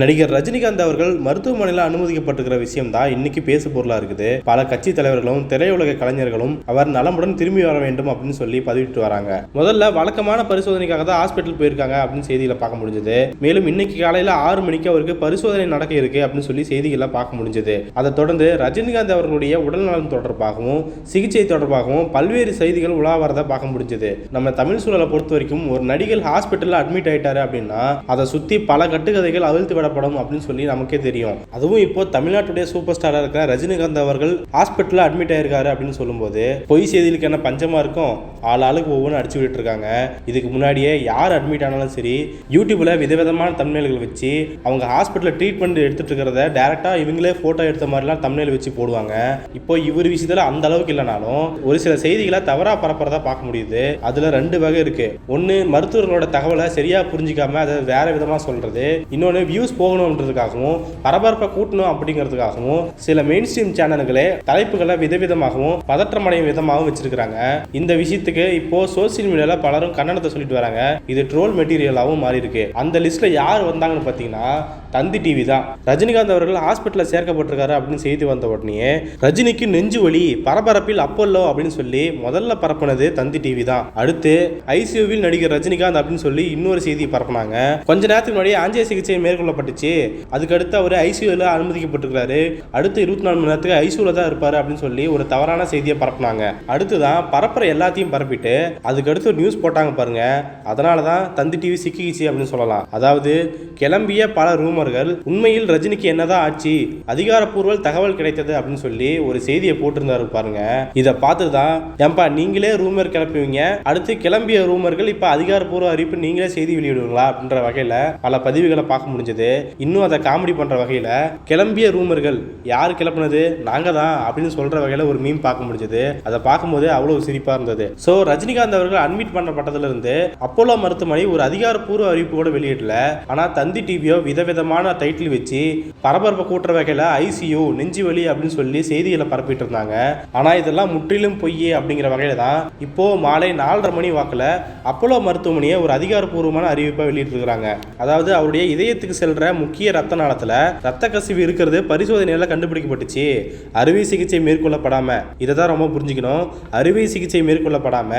நடிகர் ரஜினிகாந்த் அவர்கள் மருத்துவமனையில் அனுமதிக்கப்பட்டிருக்கிற விஷயம் தான் இன்னைக்கு பேசு பொருளா இருக்குது. பல கட்சி தலைவர்களும் திரையுலக கலைஞர்களும் அவர் நலமுடன் திரும்பி வர வேண்டும் அப்படின்னு சொல்லி பதிவிட்டு வராங்க. முதல்ல வழக்கமான பரிசோதனைக்காக தான் ஹாஸ்பிட்டல் போயிருக்காங்க அப்படின்னு செய்தியில பார்க்க முடிஞ்சது. மேலும் இன்னைக்கு காலையில ஆறு மணிக்கு அவருக்கு பரிசோதனை நடக்க இருக்கு அப்படின்னு சொல்லி செய்திகளை பார்க்க முடிஞ்சது. அதை தொடர்ந்து ரஜினிகாந்த் அவர்களுடைய உடல்நலம் தொடர்பாகவும் சிகிச்சை தொடர்பாகவும் பல்வேறு செய்திகள் உலா வரதை பார்க்க முடிஞ்சது. நம்ம தமிழ் சூழலை பொறுத்த வரைக்கும் ஒரு நடிகர் ஹாஸ்பிட்டலில் அட்மிட் ஆயிட்டாரு அப்படின்னா அதை சுத்தி பல கட்டுக்கதைகள் அவிழ்த்து விடப்படும் அப்படின்னு சொல்லி நமக்கே தெரியும். அதுவும் இப்போ தமிழ்நாட்டுடைய சூப்பர் ஸ்டாரா இருக்கிற ரஜினிகாந்த் அவர்கள் ஹாஸ்பிட்டல்ல அட்மிட் ஆயிருக்காரு அப்படின்னு சொல்லும்போது பொய் செய்திகளுக்கு என்ன பஞ்சமா இருக்கும்? ஆள் ஆளுக்கு ஒவ்வொன்றும் அடிச்சு விட்டு இருக்காங்க இதுக்கு முன்னாடியே யார் அட்மிட் ஆனாலும் சரி யூடியூப்ல விதவிதமான தமிழ்கள் வச்சு அவங்க ஹாஸ்பிட்டலில் ட்ரீட்மெண்ட் எடுத்துட்டு இருக்கிறத டேரக்டா இவங்களே போட்டோ எடுத்த மாதிரிலாம் தமிழில் வச்சு போடுவாங்க. இப்போ இவர் விஷயத்துல அந்த அளவுக்கு இல்லைனாலும் ஒரு சில செய்திகளை தவறா பரப்புறதா பார்க்க முடியுது. அதுல ரெண்டு வகை இருக்கு. ஒன்னு மருத்துவர்களோட தகவலை சரியா புரிஞ்சிக்காம அதை வேற விதமா சொல்றது. இன்னொன்னு வியூஸ் போகணுன்றதுக்காகவும் பரபரப்பை கூட்டணும் அப்படிங்கிறதுக்காகவும் சில மெயின் ஸ்ட்ரீம் சேனல்களே தலைப்புகளை விதவிதமாகவும் பதற்றமடையும் விதமாகவும் வச்சிருக்கிறாங்க. இந்த விஷயத்துக்கு இப்போ சோசியல் மீடியால பலரும் கண்டனத்தை சொல்லிட்டு வராங்க. இது ட்ரோல் மெட்டீரியலாகவும் மாறி இருக்கு அந்த லிஸ்ட்ல யார் வந்தாங்கன்னு பார்த்தீங்கன்னா தந்தி டிவி தான். ரஜினிகாந்த் அவர்கள் ஹாஸ்பிட்டலில் சேர்க்கப்பட்டிருக்காரு அப்படின்னு செய்தி வந்த உடனே ரஜினிக்கு நெஞ்சு வலி பரபரப்பில் அப்பல்லோ அப்படின்னு சொல்லி முதல்ல பரப்புனது தந்தி டிவி தான். அடுத்து ஐசியூவில் நடிகர் ரஜினிகாந்த் அப்படின்னு சொல்லி இன்னொரு செய்தி பரப்புனாங்க. கொஞ்ச நேரத்துக்கு முன்னாடி ஆஞ்சிய சிகிச்சை காணப்பட்டுச்சு அதுக்கடுத்து அவர் ஐசியூவில் அனுமதிக்கப்பட்டிருக்காரு அடுத்து இருபத்தி நாலு மணி நேரத்துக்கு ஐசியூவில் தான் இருப்பார் அப்படின்னு சொல்லி ஒரு தவறான செய்தியை பரப்புனாங்க. அடுத்து தான் பரப்புற எல்லாத்தையும் பரப்பிட்டு அதுக்கடுத்து நியூஸ் போட்டாங்க பாருங்க. அதனால தான் தந்தி டிவி சிக்கிச்சு அப்படின்னு சொல்லலாம். அதாவது கிளம்பிய பல ரூமர்கள் உண்மையில் ரஜினிக்கு என்னதான் ஆச்சு அதிகாரப்பூர்வ தகவல் கிடைத்தது அப்படின்னு சொல்லி ஒரு செய்தியை போட்டிருந்தாரு பாருங்க. இதை பார்த்து தான் ஏன்பா நீங்களே ரூமர் கிளப்புவீங்க அடுத்து கிளம்பிய ரூமர்கள் இப்போ அதிகாரப்பூர்வ அறிவிப்பு நீங்களே செய்தி வெளியிடுவீங்களா அப்படின்ற வகையில் பல பதிவுகளை பார்க்க முடிஞ்சது. இன்னும் அதை காமெடி பண்ணுற வகையில் கிளம்பிய ரூமர்கள். யார் கிளப்புனது? நாங்கள் தான் அப்படின்னு சொல்கிற வகையில் ஒரு மீம் பார்க்க முடிஞ்சது. அதை பார்க்கும்போது அவ்வளவு சிரிப்பாக இருந்தது. ஸோ ரஜினிகாந்த் அவர்கள் அட்மிட் பண்ணப்பட்டதுலேருந்து அப்போலோ மருத்துவமனை ஒரு அதிகாரப்பூர்வ அறிவிப்பு கூட வெளியிடல. ஆனால் தந்தி டிவியோ விதவிதமான டைட்டில் வச்சு பரபரப்பை கூட்டுற வகையில் ஐசியூ நெஞ்சு வலி அப்படின்னு சொல்லி செய்திகளை பரப்பிட்டு இருந்தாங்க. ஆனா இதெல்லாம் முற்றிலும் பொய் அப்படிங்கிற வகையில் தான் இப்போ மாலை நாலரை மணி வாக்குல அப்போலோ மருத்துவமனையை ஒரு அதிகாரப்பூர்வமான அறிவிப்பை வெளியிட்டிருக்கிறாங்க. அதாவது அவருடைய இதயத்துக்கு செல்ற முக்கிய ரத்த நாளத்தில் ரத்த கசிவு இருக்கிறது பரிசோதனையில் கண்டுபிடிக்கப்பட்டுச்சு. அறுவை சிகிச்சை மேற்கொள்ளப்படாம. இதை தான் ரொம்ப புரிஞ்சுக்கணும். அறுவை சிகிச்சை மேற்கொள்ளப்படாம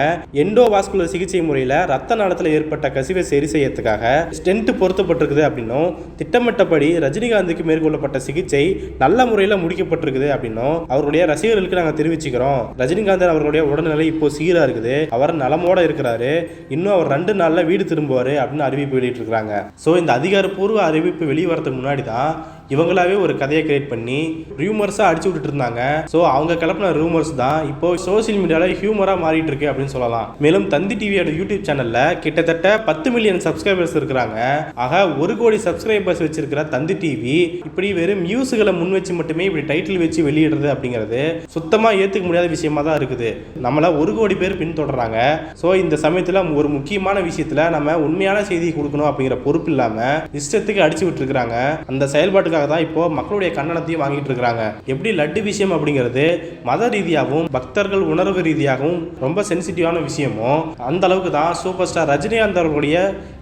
எண்டோவாஸ்குலர் சிகிச்சை முறையில் ரத்த நாளத்தில் ஏற்பட்ட கசிவை சரி செய்யறதுக்காக ஸ்டென்ட் பொருத்தப்பட்டிருக்குது அப்படின்னும் திட்டமிட்டபடி ரஜினிகாந்துக்கு மேற்கொள்ளப்பட்ட சிகிச்சை நல்ல முறையில் முடிக்கப்பட்டிருக்குது அப்படின்னும் அவருடைய ரசிகர்களுக்கு நாங்கள் தெரிவிச்சுக்கிறோம். ரஜினிகாந்த் அவர்களுடைய உடல்நிலை இப்போ சீராக இருக்குது. அவர் நலமோட இருக்கிறாரு. இன்னும் அவர் ரெண்டு நாளில் வீடு திரும்புவார் அப்படின்னு அறிவிப்பு வெளியிட்டிருக்கிறாங்க. ஸோ இந்த அதிகாரப்பூர்வ அறிவிப்பு வெளியே வரதுக்கு முன்னாடி தான் இவங்களாவே ஒரு கதையை கிரியேட் பண்ணி ரூமர்ஸாக அடிச்சு விட்டுட்டு இருந்தாங்க. ஸோ அவங்க கிளப்பின ரூமர்ஸ் தான் இப்போ சோசியல் மீடியாவில் ஹியூமராக மாறிட்டு இருக்கு அப்படின்னு சொல்லலாம். மேலும் தந்தி டிவியோட யூடியூப் சேனலில் கிட்டத்தட்ட பத்து மில்லியன் சப்ஸ்கிரைபர்ஸ் இருக்கிறாங்க. ஆக ஒரு கோடி சப்ஸ்கிரைபர்ஸ் வச்சிருக்கிற தந்தி டிவி இப்படி வெறும் நியூஸுகளை முன் வச்சு மட்டுமே இப்படி டைட்டில் வச்சு வெளியிடுறது அப்படிங்கிறது சுத்தமாக ஏற்றுக்க முடியாத விஷயமா தான் இருக்குது. நம்மளை ஒரு கோடி பேர் பின்தொடர்றாங்க. ஸோ இந்த சமயத்தில் ஒரு முக்கியமான விஷயத்தில் நம்ம உண்மையான செய்தி கொடுக்கணும் அப்படிங்கிற பொறுப்பு இல்லாமல் இஷ்டத்துக்கு அடிச்சு விட்டுருக்காங்க அந்த செயல்பாட்டுக்காக தான் இப்போ மக்களுடைய கண்டனத்தையும் வாங்கிட்டு இருக்கிறாங்க. எப்படி லட்டு விஷயம் அப்படிங்கிறது மத ரீதியாகவும் பக்தர்கள் உணர்வு ரீதியாகவும் ரொம்ப சென்சிட்டிவான விஷயமும் அந்த அளவுக்கு தான் சூப்பர் ஸ்டார் ரஜினிகாந்த் அவர்களுடைய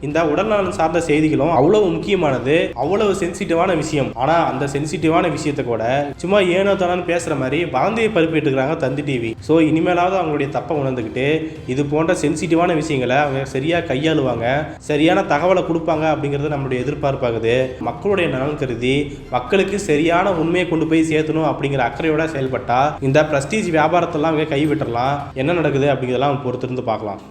இந்த உடல்நலம் சார்ந்த செய்திகளும் அவ்வளவு முக்கியமானது அவ்வளவு சென்சிட்டிவான விஷயம். ஆனா அந்த சென்சிட்டிவான விஷயத்தை கூட சும்மா ஏனோ தானு பேசுற மாதிரி வதந்தியை பரப்பிட்டு இருக்கிறாங்க தந்தி டிவி ஸோ இனிமேலாவது அவங்களுடைய தப்பை உணர்ந்துக்கிட்டு இது போன்ற சென்சிட்டிவான விஷயங்களை அவங்க சரியா கையாளுவாங்க சரியான தகவலை கொடுப்பாங்க அப்படிங்கிறது நம்மளுடைய எதிர்பார்ப்பாகுது. மக்களுடைய நலன் கருதி மக்களுக்கு சரியான உண்மையை கொண்டு போய் சேர்த்தணும் அப்படிங்கிற அக்கறையோட செயல்பட்டா இந்த பிரஸ்டீஜ் வியாபாரத்தெல்லாம் அவங்க கைவிட்டுறலாம். என்ன நடக்குது அப்படிங்கிறதெல்லாம் பொறுத்திருந்து பார்க்கலாம்.